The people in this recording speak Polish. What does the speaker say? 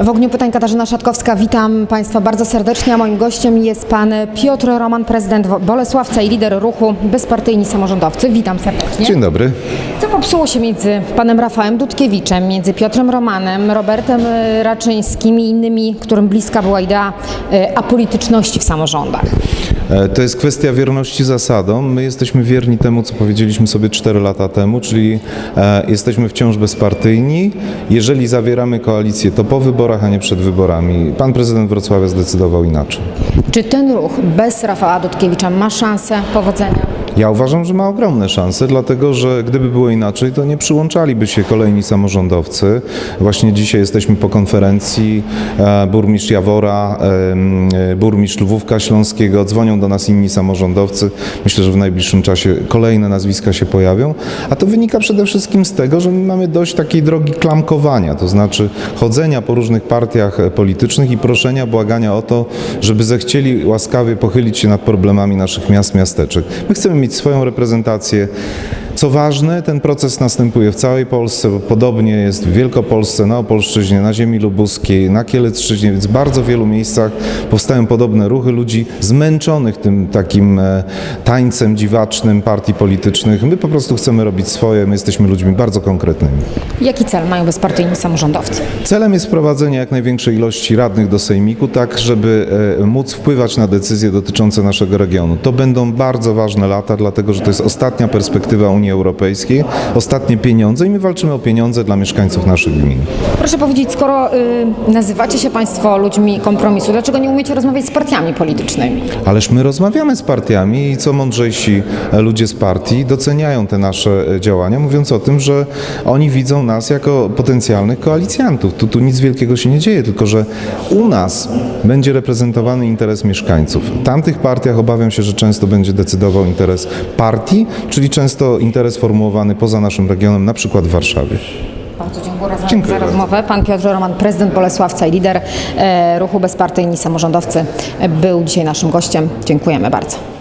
W ogniu pytań Katarzyna Szatkowska. Witam Państwa bardzo serdecznie. A moim gościem jest Pan Piotr Roman, prezydent Bolesławca i lider ruchu Bezpartyjni Samorządowcy. Witam serdecznie. Dzień dobry. Co popsuło się między panem Rafałem Dudkiewiczem, między Piotrem Romanem, Robertem e, Raczyńskim i innymi, którym bliska była idea e, apolityczności w samorządach? E, To jest kwestia wierności zasadom. My jesteśmy wierni temu, co powiedzieliśmy sobie 4 lata temu, czyli e, jesteśmy wciąż bezpartyjni. Jeżeli zawieramy koalicję, to po wyborach, a nie przed wyborami. Pan prezydent Wrocławia zdecydował inaczej. Czy ten ruch bez Rafała Dudkiewicza ma szansę powodzenia? Ja uważam, że ma ogromne szanse, dlatego że gdyby było inaczej, to nie przyłączaliby się kolejni samorządowcy. Właśnie dzisiaj jesteśmy po konferencji. E, burmistrz Jawora, em, e, burmistrz Lwówka Śląskiego, dzwonią do nas inni samorządowcy. Myślę, że w najbliższym czasie kolejne nazwiska się pojawią. A to wynika przede wszystkim z tego, że my mamy dość takiej drogi klamkowania, to znaczy chodzenia po różnych partiach e, politycznych i proszenia, błagania o to, żeby zechcieli łaskawie pochylić się nad problemami naszych miast, miasteczek. My chcemy mieć swoją reprezentację. Co ważne, ten proces następuje w całej Polsce, bo podobnie jest w Wielkopolsce, na Opolszczyźnie, na ziemi lubuskiej, na Kielecczyźnie, więc w bardzo wielu miejscach powstają podobne ruchy ludzi zmęczonych tym takim e, tańcem dziwacznym partii politycznych. My po prostu chcemy robić swoje, my jesteśmy ludźmi bardzo konkretnymi. Jaki cel mają bezpartyjni samorządowcy? Celem jest wprowadzenie jak największej ilości radnych do sejmiku, tak żeby e, móc wpływać na decyzje dotyczące naszego regionu. To będą bardzo ważne lata, dlatego że to jest ostatnia perspektywa Unii Europejskiej, ostatnie pieniądze i my walczymy o pieniądze dla mieszkańców naszych gmin. Proszę powiedzieć, skoro y, nazywacie się Państwo ludźmi kompromisu, dlaczego nie umiecie rozmawiać z partiami politycznymi? Ależ my rozmawiamy z partiami i co mądrzejsi e, ludzie z partii doceniają te nasze e, działania, mówiąc o tym, że oni widzą nas jako potencjalnych koalicjantów. Tu, tu nic wielkiego się nie dzieje, tylko że u nas będzie reprezentowany interes mieszkańców. W tamtych partiach obawiam się, że często będzie decydował interes partii, czyli często interes formułowany poza naszym regionem, na przykład w Warszawie. Bardzo dziękuję za, Dziękuję za rozmowę. Pan Piotr Roman, prezydent Bolesławca i lider e, ruchu Bezpartyjni Samorządowcy, był dzisiaj naszym gościem. Dziękujemy bardzo.